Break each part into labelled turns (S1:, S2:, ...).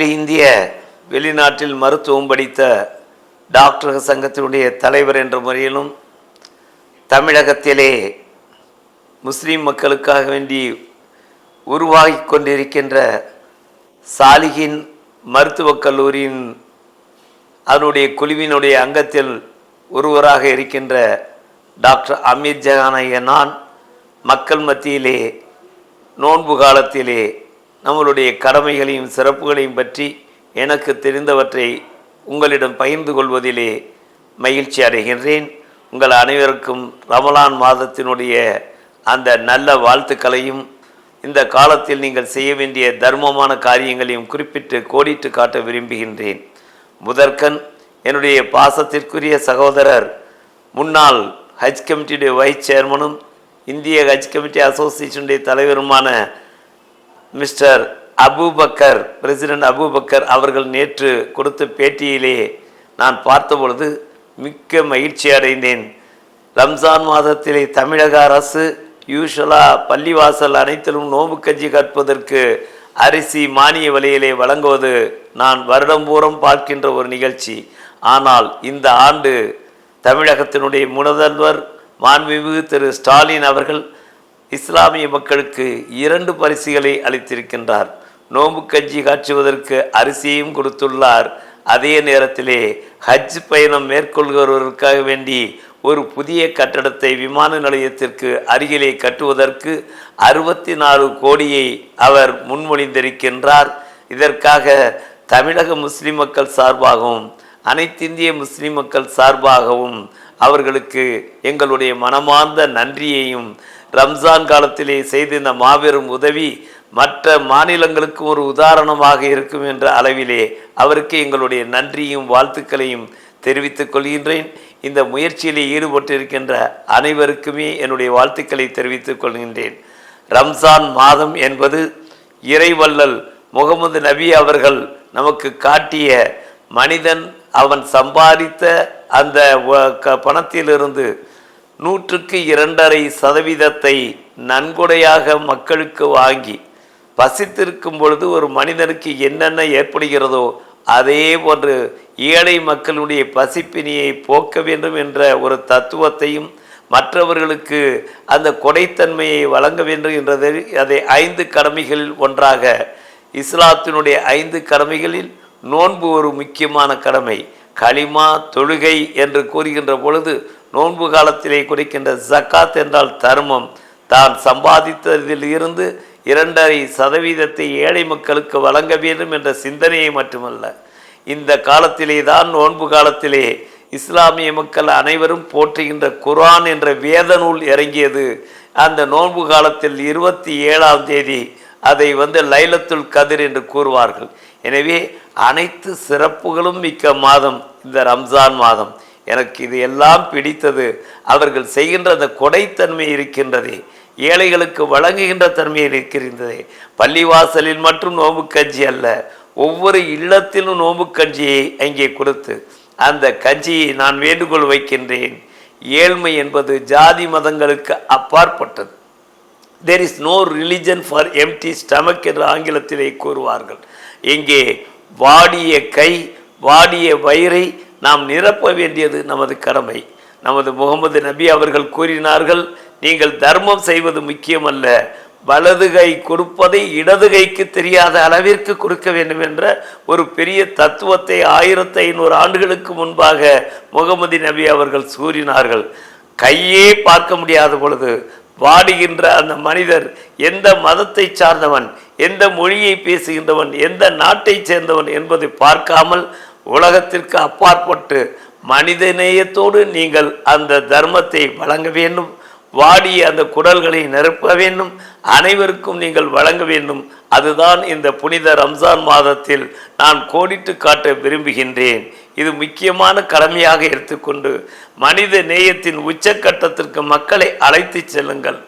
S1: அகில இந்திய வெளிநாட்டில் மருத்துவம் படித்த டாக்டர் சங்கத்தினுடைய தலைவர் என்ற முறையிலும் தமிழகத்திலே முஸ்லீம் மக்களுக்காக வேண்டி உருவாகி கொண்டிருக்கின்ற சாலிகின் மருத்துவக் கல்லூரியின் அதனுடைய குழுவினுடைய அங்கத்தில் ஒருவராக இருக்கின்ற டாக்டர் அமீர் ஜஹானைய நான் மக்கள் மத்தியிலே நோன்பு காலத்திலே நம்மளுடைய கடமைகளையும் சிறப்புகளையும் பற்றி எனக்கு தெரிந்தவற்றை உங்களிடம் பகிர்ந்து கொள்வதிலே மகிழ்ச்சி அடைகின்றேன். உங்கள் அனைவருக்கும் ரமலான் மாதத்தினுடைய அந்த நல்ல வாழ்த்துக்களையும் இந்த காலத்தில் நீங்கள் செய்ய வேண்டிய தர்மமான காரியங்களையும் குறிப்பிட்டு கோடிட்டு காட்ட விரும்புகின்றேன். முதற்கண் என்னுடைய பாசத்திற்குரிய சகோதரர் முன்னாள் ஹஜ் கமிட்டியுடைய வைஸ் சேர்மனும் இந்திய ஹஜ் கமிட்டி அசோசியேஷனுடைய தலைவருமான மிஸ்டர் அபூபக்கர் பிரசிடென்ட் அபூபக்கர் அவர்கள் நேற்று கொடுத்த பேட்டியிலே நான் பார்த்தபொழுது மிக்க மகிழ்ச்சி அடைந்தேன். ரம்ஜான் மாதத்திலே தமிழக அரசு யூஷலா பள்ளிவாசல் அனைத்திலும் நோம்பு கஞ்சி கற்பதற்கு அரிசி மானிய விலையிலே வழங்குவது நான் வருடம்பூரம் பார்க்கின்ற ஒரு நிகழ்ச்சி. ஆனால் இந்த ஆண்டு தமிழகத்தினுடைய முதல்வர் மாண்புமிகு திரு ஸ்டாலின் அவர்கள் இஸ்லாமிய மக்களுக்கு இரண்டு பரிசுகளை அளித்திருக்கின்றார். நோம்பு கஞ்சி காட்சுவதற்கு அரிசியையும் கொடுத்துள்ளார். அதே நேரத்திலே ஹஜ் பயணம் மேற்கொள்கிறவர்களுக்காக வேண்டி ஒரு புதிய கட்டடத்தை விமான நிலையத்திற்கு அருகிலே கட்டுவதற்கு அறுபத்தி நாலு கோடியை அவர் முன்மொழிந்திருக்கின்றார். இதற்காக தமிழக முஸ்லிம் மக்கள் சார்பாகவும் அனைத்திந்திய முஸ்லிம் மக்கள் சார்பாகவும் அவர்களுக்கு எங்களுடைய மனமார்ந்த நன்றியையும் ரம்ஜான் காலத்திலே செய்த இந்த மாபெரும் உதவி மற்ற மாநிலங்களுக்கு ஒரு உதாரணமாக இருக்கும் என்ற அளவிலே அவருக்கு எங்களுடைய நன்றியும் வாழ்த்துக்களையும் தெரிவித்துக் கொள்கின்றேன். இந்த முயற்சியிலே ஈடுபட்டிருக்கின்ற அனைவருக்குமே என்னுடைய வாழ்த்துக்களை தெரிவித்துக் கொள்கின்றேன். ரம்ஜான் மாதம் என்பது இறைவல்லல் முகமது நபி அவர்கள் நமக்கு காட்டிய மனிதன் அவன் சம்பாதித்த அந்த க- பணத்திலிருந்து நூற்றுக்கு இரண்டரை சதவீதத்தை நன்கொடையாக மக்களுக்கு வாங்கி பசித்திருக்கும் பொழுது ஒரு மனிதனுக்கு என்னென்ன ஏற்படுகிறதோ அதே போன்று ஏழை மக்களுடைய பசிப்பினியை போக்க வேண்டும் என்ற ஒரு தத்துவத்தையும் மற்றவர்களுக்கு அந்த கொடைத்தன்மையை வழங்க வேண்டும் என்றதை அதை ஐந்து கடமைகளில் ஒன்றாக இஸ்லாத்தினுடைய ஐந்து கடமைகளில் நோன்பு ஒரு முக்கியமான கடமை. களிமா தொழுகை என்று கூறுகின்ற பொழுது நோன்பு காலத்திலே கொடுக்கின்ற ஜக்காத் என்றால் தர்மம். தான் சம்பாதித்ததில் இருந்து இரண்டரை சதவீதத்தை ஏழை மக்களுக்கு வழங்க வேண்டும் என்ற சிந்தனையை மட்டுமல்ல. இந்த காலத்திலே தான் நோன்பு காலத்திலே இஸ்லாமிய மக்கள் அனைவரும் போற்றுகின்ற குரான் என்ற வேத நூல் இறங்கியது. அந்த நோன்பு காலத்தில் இருபத்தி ஏழாம் தேதி அதை வந்து லைலத்துல் கதிர் என்று கூறுவார்கள். எனவே அனைத்து சிறப்புகளும் மிக்க மாதம் இந்த ரம்ஜான் மாதம். எனக்கு இது எல்லாம் பிடித்தது. அவர்கள் செய்கின்ற அந்த கொடைத்தன்மை இருக்கின்றதே. ஏழைகளுக்கு வழங்குகின்ற தன்மை இருக்கின்றதே. பள்ளிவாசலில் மட்டும் நோம்பு கஞ்சி அல்ல. ஒவ்வொரு இல்லத்திலும் நோம்பு கஞ்சியை அங்கே கொடுத்து அந்த கஞ்சியை நான் வேண்டுகோள் வைக்கின்றேன். ஏழ்மை என்பது ஜாதி மதங்களுக்கு அப்பாற்பட்டது. There is no religion for empty stomach என்று ஆங்கிலத்திலே கூறுவார்கள். இங்கே வாடிய கை வாடிய வயிறை நாம் நிரப்ப வேண்டியது நமது கடமை. நமது முகமது நபி அவர்கள் கூறினார்கள் நீங்கள் தர்மம் செய்வது முக்கியமல்ல வலது கை கொடுப்பதை இடது கைக்கு தெரியாத அளவிற்கு கொடுக்க வேண்டும் என்ற ஒரு பெரிய தத்துவத்தை ஆயிரத்தி ஐநூறு ஆண்டுகளுக்கு முன்பாக முகமது நபி அவர்கள் கூறினார்கள். கையே பார்க்க முடியாத பொழுது வாடுகின்ற அந்த மனிதர் எந்த மதத்தை சார்ந்தவன் எந்த மொழியை பேசுகின்றவன் எந்த நாட்டை சேர்ந்தவன் என்பதை பார்க்காமல் உலகத்திற்கு அப்பாற்பட்டு மனித நேயத்தோடு நீங்கள் அந்த தர்மத்தை வழங்க வேண்டும். வாடி அந்த குடல்களை நிரப்ப வேண்டும். அனைவருக்கும் நீங்கள் வழங்க வேண்டும். அதுதான் இந்த புனித ரம்ஜான் மாதத்தில் நான் கோடிட்டு காட்ட விரும்புகின்றேன். இது முக்கியமான கடமையாக எடுத்துக்கொண்டு மனித நேயத்தின் உச்சக்கட்டத்திற்கு மக்களை அழைத்து செல்லுங்கள்.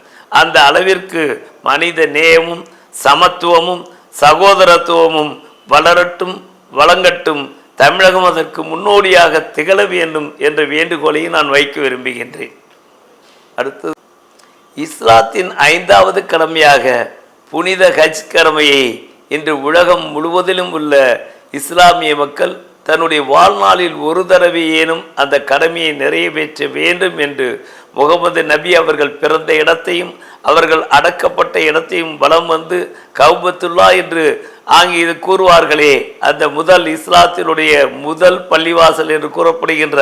S1: அந்த அளவிற்கு மனித நேயமும் சமத்துவமும் சகோதரத்துவமும் வளரட்டும் வழங்கட்டும். தமிழகம் அதற்கு முன்னோடியாக திகழ வேண்டும் என்ற வேண்டுகோளையும் நான் வைக்க விரும்புகின்றேன். அடுத்தது இஸ்லாத்தின் ஐந்தாவது கடமையாக புனித ஹஜ் கடமையை இன்று உலகம் முழுவதிலும் உள்ள இஸ்லாமிய மக்கள் தன்னுடைய வாழ்நாளில் ஒரு தடவையேனும் அந்த கடமையை நிறைவேற்ற வேண்டும் என்று முகமது நபி அவர்கள் பிறந்த இடத்தையும் அவர்கள் அடக்கப்பட்ட இடத்தையும் வலம் வந்து கவுபத்துல்லா என்று ஆங்கில கூறுவார்களே. அந்த முதல் இஸ்லாத்தினுடைய முதல் பள்ளிவாசல் என்று கூறப்படுகின்ற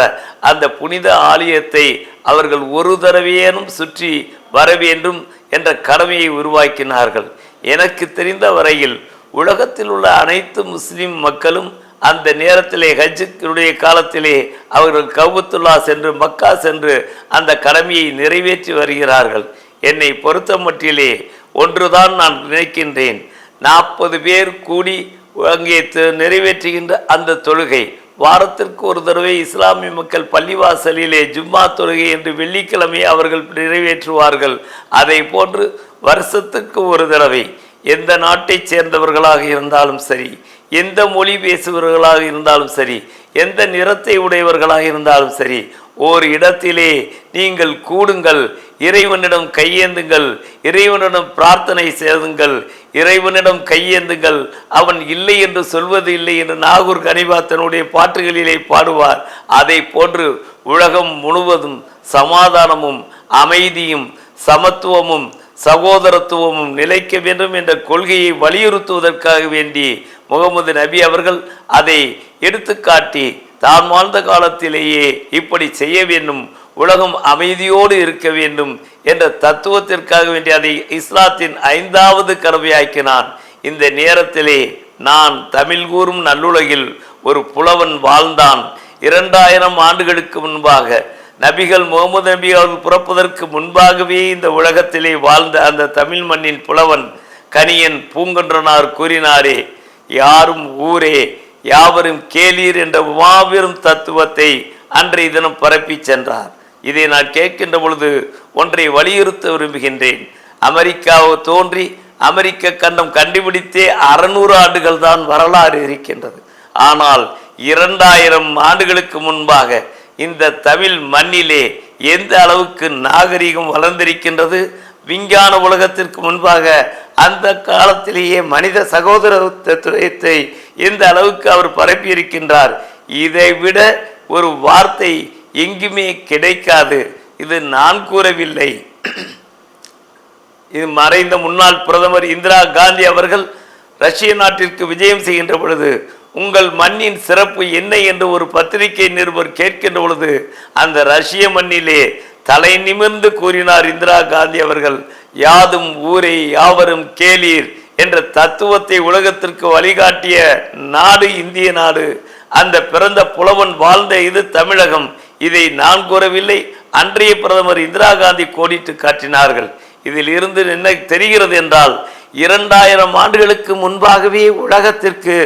S1: அந்த புனித ஆலயத்தை அவர்கள் ஒரு தடவையேனும் சுற்றி வர வேண்டும் என்ற கடமையை உருவாக்கினார்கள். எனக்கு தெரிந்த வரையில் உலகத்தில் உள்ள அனைத்து முஸ்லிம் மக்களும் அந்த நேரத்திலே ஹஜ்ஜுடைய காலத்திலே அவர்கள் கவுத்துல்லா சென்று மக்கா சென்று அந்த கடமையை நிறைவேற்றி வருகிறார்கள். என்னை பொறுத்த மட்டிலே ஒன்றுதான் நான் நினைக்கின்றேன். நாற்பது பேர் கூடி அங்கே த- நிறைவேற்றுகின்ற அந்த தொழுகை. வாரத்திற்கு ஒரு தடவை இஸ்லாமிய மக்கள் பள்ளிவாசலிலே ஜும்மா தொழுகை என்று வெள்ளிக்கிழமை அவர்கள் நிறைவேற்றுவார்கள். அதை போன்று வருஷத்துக்கு ஒரு தடவை. எந்த நாட்டைச் சேர்ந்தவர்களாக இருந்தாலும் சரி எந்த மொழி பேசுபவர்களாக இருந்தாலும் சரி எந்த நிறத்தை உடையவர்களாக இருந்தாலும் சரி ஓர் இடத்திலே நீங்கள் கூடுங்கள் இறைவனிடம் கையேந்துங்கள் இறைவனிடம் பிரார்த்தனை செய்துங்கள் இறைவனிடம் கையேந்துங்கள். அவன் இல்லை என்று சொல்வது இல்லை என்று நாகூர் கனிபா தன்னுடைய பாட்டுகளிலே பாடுவார். அதை போன்று உலகம் முழுவதும் சமாதானமும் அமைதியும் சமத்துவமும் சகோதரத்துவமும் நிலைக்க வேண்டும் என்ற கொள்கையை வலியுறுத்துவதற்காக வேண்டி முகமது நபி அவர்கள் அதை எடுத்துக்காட்டி தான் வாழ்ந்த காலத்திலேயே இப்படி செய்ய வேண்டும் உலகம் அமைதியோடு இருக்க வேண்டும் என்ற தத்துவத்திற்காக வேண்டி அதை இஸ்லாத்தின் ஐந்தாவது கடமையாக்கினான் இந்த நேரத்திலே நான் தமிழ் கூறும் நல்லுலகில் ஒரு புலவன் வாழ்ந்தான். இரண்டாயிரம் ஆண்டுகளுக்கு முன்பாக நபிகள் முகமது நபி அவர்கள் பிறப்பதற்கு முன்பாகவே இந்த உலகத்திலே வாழ்ந்த அந்த தமிழ் மண்ணின் புலவன் கணியன் பூங்கன்றனார் கூறினாரே யாரும் ஊரே யாவரும் கேளீர் என்ற மாபெரும் தத்துவத்தை அன்றைய தினம் பரப்பி சென்றார். இதை நான் கேட்கின்ற பொழுது ஒன்றை வலியுறுத்த விரும்புகின்றேன். அமெரிக்காவை தோன்றி அமெரிக்க கண்டம் கண்டுபிடித்தே அறநூறு ஆண்டுகள் தான் வரலாறு இருக்கின்றது. ஆனால் இரண்டாயிரம் ஆண்டுகளுக்கு முன்பாக இந்த தமிழ் மண்ணிலே எந்த அளவுக்கு நாகரிகம் வளர்ந்திருக்கின்றது? விஞ்ஞான உலகத்திற்கு முன்பாக அந்த காலத்திலேயே மனித சகோதரத்துவத்தை எந்த அளவுக்கு அவர் பரப்பியிருக்கின்றார்? இதை விட ஒரு வார்த்தை எங்குமே கிடைக்காது. இது நான் கூறவில்லை. இது மறைந்த முன்னாள் பிரதமர் இந்திரா காந்தி அவர்கள் ரஷ்ய நாட்டிற்கு விஜயம் செய்கின்ற பொழுது உங்கள் மண்ணின் சிறப்பு என்ன என்று ஒரு பத்திரிகை நிருபர் கேட்கின்ற பொழுது அந்த ரஷ்ய மண்ணிலே தலை நிமிர்ந்து கூறினார் இந்திரா காந்தி அவர்கள் யாதும் ஊரே யாவரும் கேளீர் என்ற தத்துவத்தை உலகத்திற்கு வழிகாட்டிய நாடு இந்திய நாடு. அந்த பிறந்த புலவன் வாழ்ந்த இது தமிழகம். இதை நான் கூறவில்லை. அன்றைய பிரதமர் இந்திரா காந்தி கோடிட்டு காட்டினார்கள். இதில் இருந்து என்ன தெரிகிறது என்றால் இரண்டாயிரம் ஆண்டுகளுக்கு முன்பாகவே உலகத்திற்கு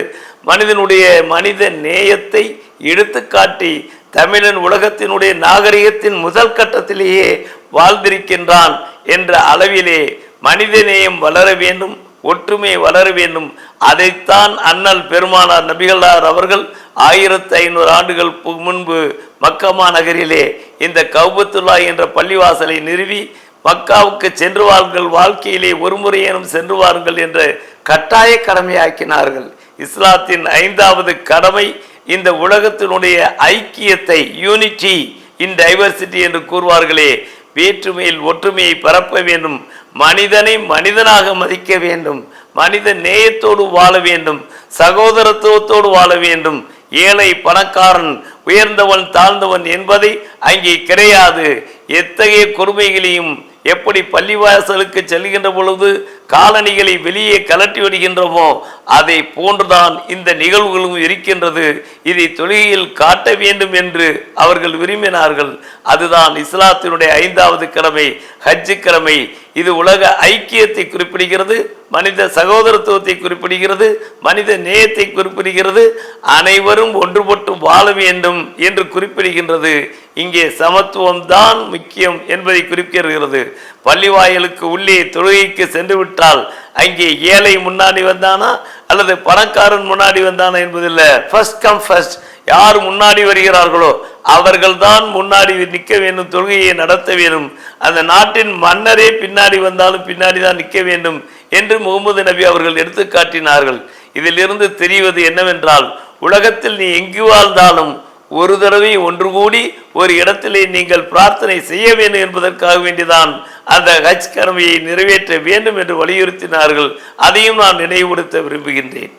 S1: மனிதனுடைய மனித நேயத்தை எடுத்துக்காட்டி தமிழன் உலகத்தினுடைய நாகரிகத்தின் முதல் கட்டத்திலேயே வாழ்ந்திருக்கின்றான் என்ற அளவிலே மனித நேயம் வளர வேண்டும் ஒற்றுமை வளர வேண்டும். அதைத்தான் அண்ணல் பெருமானார் நபிகளார் அவர்கள் ஆயிரத்தி ஐநூறு ஆண்டுகள் முன்பு மக்கமா நகரிலே இந்த கௌபத்துல்லா என்ற பள்ளிவாசலை நிறுவி மக்காவுக்கு சென்று வாருங்கள் வாழ்க்கையிலே ஒரு முறையேனும் சென்று வாருங்கள் என்ற கட்டாய கடமையாக்கினார்கள். இஸ்லாத்தின் ஐந்தாவது கடமை இந்த உலகத்தினுடைய ஐக்கியத்தை யூனிட்டி இன் டைவர்சிட்டி என்று கூறுவார்களே. வேற்றுமையில் ஒற்றுமையை பரப்ப வேண்டும். மனிதனை மனிதனாக மதிக்க வேண்டும். மனித நேயத்தோடு வாழ வேண்டும். சகோதரத்துவத்தோடு வாழ வேண்டும். ஏழை பணக்காரன் உயர்ந்தவன் தாழ்ந்தவன் என்பதை அங்கே கிடையாது. எத்தகைய கொடுமைகளையும் எப்படி பள்ளிவாசலுக்கு செல்கின்ற பொழுது காலணிகளை வெளியே கலட்டி விடுகின்றோமோ அதை போன்றுதான் இந்த நிகழ்வுகளும் இருக்கின்றது. இதை தொழுகையில் காட்ட வேண்டும் என்று அவர்கள் விரும்பினார்கள். அதுதான் இஸ்லாத்தினுடைய ஐந்தாவது கிழமை ஹஜ்ஜு கிழமை இது உலக ஐக்கியத்தை குறிப்பிடுகிறது மனித சகோதரத்துவத்தை குறிப்பிடுகிறது மனித நேயத்தை குறிப்பிடுகிறது. அனைவரும் ஒன்றுபட்டு வாழ வேண்டும் என்று குறிப்பிடுகின்றது. இங்கே சமத்துவம் தான் முக்கியம் என்பதை குறிப்பிடுகிறது. பள்ளிவாயலுக்கு உள்ளே தொழுகைக்கு சென்று விட்டால் அங்கே ஏழை முன்னாடி வந்தானா அல்லது பணக்காரன் முன்னாடி வந்தானா என்பதில்லை. ஃபர்ஸ்ட் கம் ஃபர்ஸ்ட் யார் முன்னாடி வருகிறார்களோ அவர்கள்தான் முன்னாடி நிற்க வேண்டும் தொழுகையை நடத்த வேண்டும். அந்த நாட்டின் மன்னரே பின்னாடி வந்தாலும் பின்னாடி தான் நிற்க வேண்டும் என்று முகமது நபி அவர்கள் எடுத்து காட்டினார்கள் இதிலிருந்து தெரிவது என்னவென்றால் உலகத்தில் நீ எங்கு வாழ்ந்தாலும் ஒரு தடவை ஒன்று கூடி ஒரு இடத்திலே நீங்கள் பிரார்த்தனை செய்ய வேண்டும் என்பதற்காக வேண்டிதான் அந்த ஹஜ் கடமையை நிறைவேற்ற வேண்டும் என்று வலியுறுத்தினார்கள். அதையும் நான் நினைவுபடுத்த விரும்புகின்றேன்.